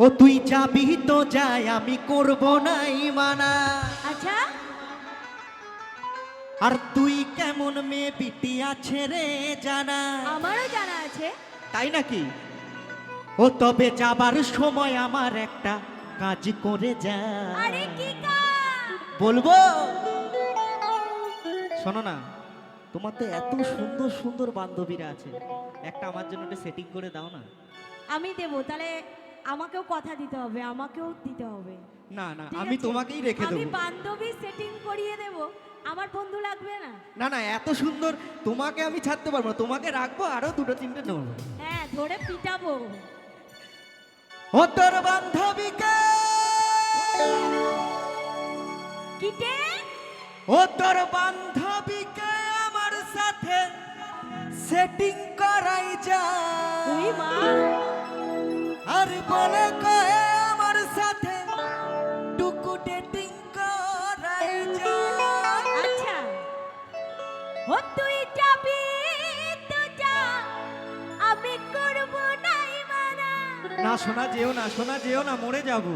ও তুই যাবি তো যাই আমি করব নাই মানা আচ্ছা। আর তুই কেমন মেয়ে বিটি আছে রে জানা। আমারও জানা আছে। তাই নাকি? ও তবে যাবার সময় আমার একটা কাজ করে যা। আরে কি কাজ? বলব? শোনো না তোমার তো এত সুন্দর সুন্দর বান্ধবীরা আছে। একটা আমার জন্য একটা সেটিং করে দাও না। আমি দেবো তাহলে আমাকেও কথা দিতে হবে আমাকেও দিতে হবে। না না আমি তোমাকেই রেখে আমি বান্ধবী সেটিং করিয়ে দেব আমার বন্ধু লাগবে না। না না এত সুন্দর তোমাকে আমি ছাড়তে পারব না তোমাকে রাখব আরও দুটো তিনটে নেব। হ্যাঁ ধরে পিটাবো। ও তোর বান্ধবীকে! কিটে ও তোর বান্ধবীকে আমার সাথে সেটিং করাই যা। তুই মা। আর বলে কয়ে আমার সাথে। টুকু ডেটিং করাই আচ্ছা। ও তুই যাবি তো যা। আমি করব নাই মানা। না শোনা যেও না শোনা যেও না মরে যাব।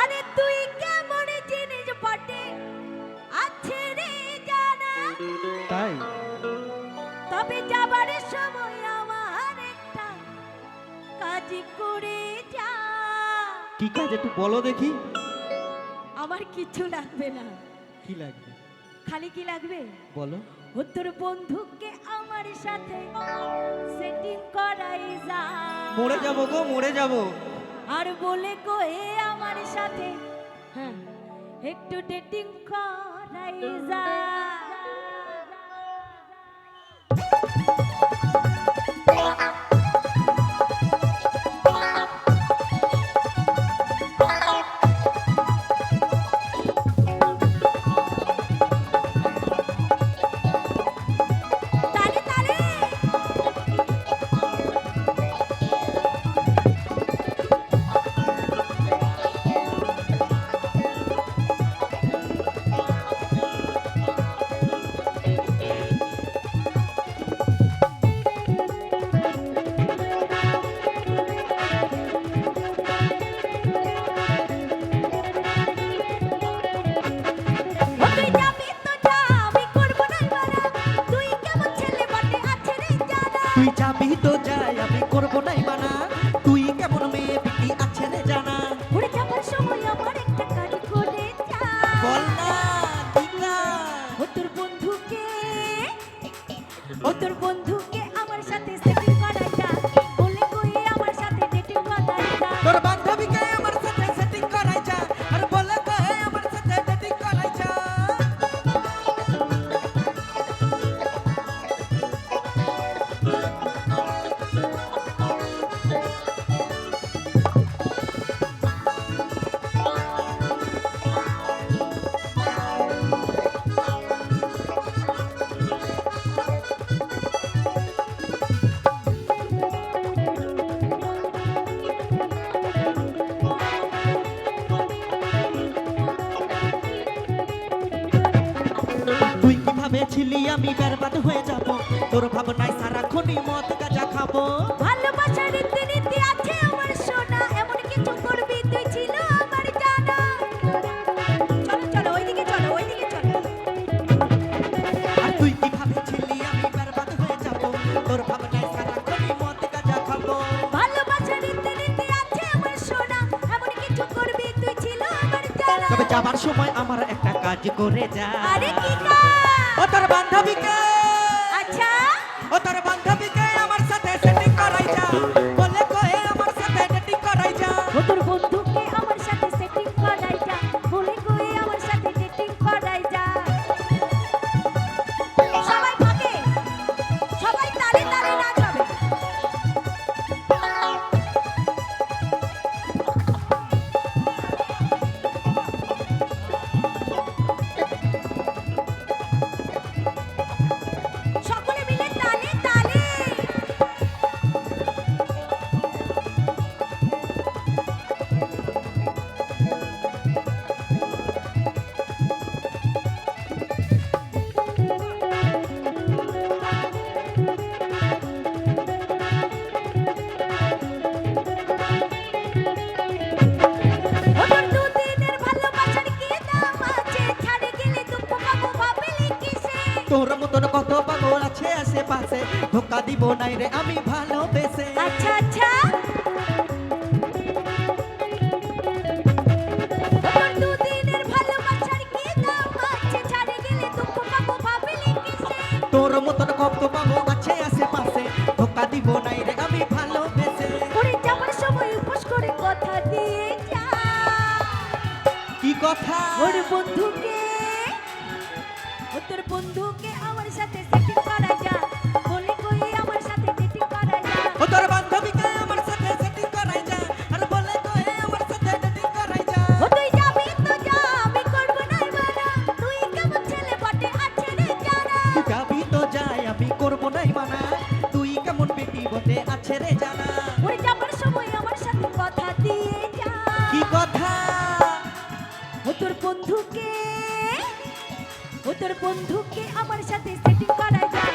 আরে কাজ করে যা। কি কাজ একটু বলো দেখি। আমার কিছু লাগবে না। কি লাগবে? খালি কি লাগবে? বলো। ও তোর বন্ধুকে আমার সাথে সেটিং করাই যা। মরে যাব গো মরে যাব। আর বলে এ আমার সাথে হ্যাঁ একটু ডেটিং করাই যা। ভাবেছিলি আমি বেরবাদ হয়ে যাব। তোর ভাবনায় সারাক্ষণই মদ গাঁজা খাব। ভালোবাসার আছে আমার সোনা এমন কিছু করবি তুই ছিল আমার জানা। চলো চলো ওইদিকে চলো ওইদিকে চলো। আর তুই কি ভাবেছিলি আমি বেরবাদ হয়ে যাব? তোর ভাবনায় সারাক্ষণই মদ গাঁজা খাব। ভালোবাসার আছে আমার সোনা এমন কিছু করবি তুই ছিল আমার জানা। তবে যাবার সময় আমার একটা কাজ করে যা। আরে কি কাজ? ও তোর বান্ধবীকে। আচ্ছা? ও তোর বান্ধবীকে আমার সাথে সেটিং করাই যা। তোর মতন কত পাগল আছে আশেপাশে? ধোকা দিব নাই রে আমি ভালোবেসে। আচ্ছা আচ্ছা। তোর মতন কত পাবো আছে আশেপাশে? ধোকা দিব নাই রে আমি ভালোবেসে। ওরে কথা দিয়ে কি কথা? ওরে বন্ধু তোর বন্ধুকে আমার সাথে সেটিং করা যায়।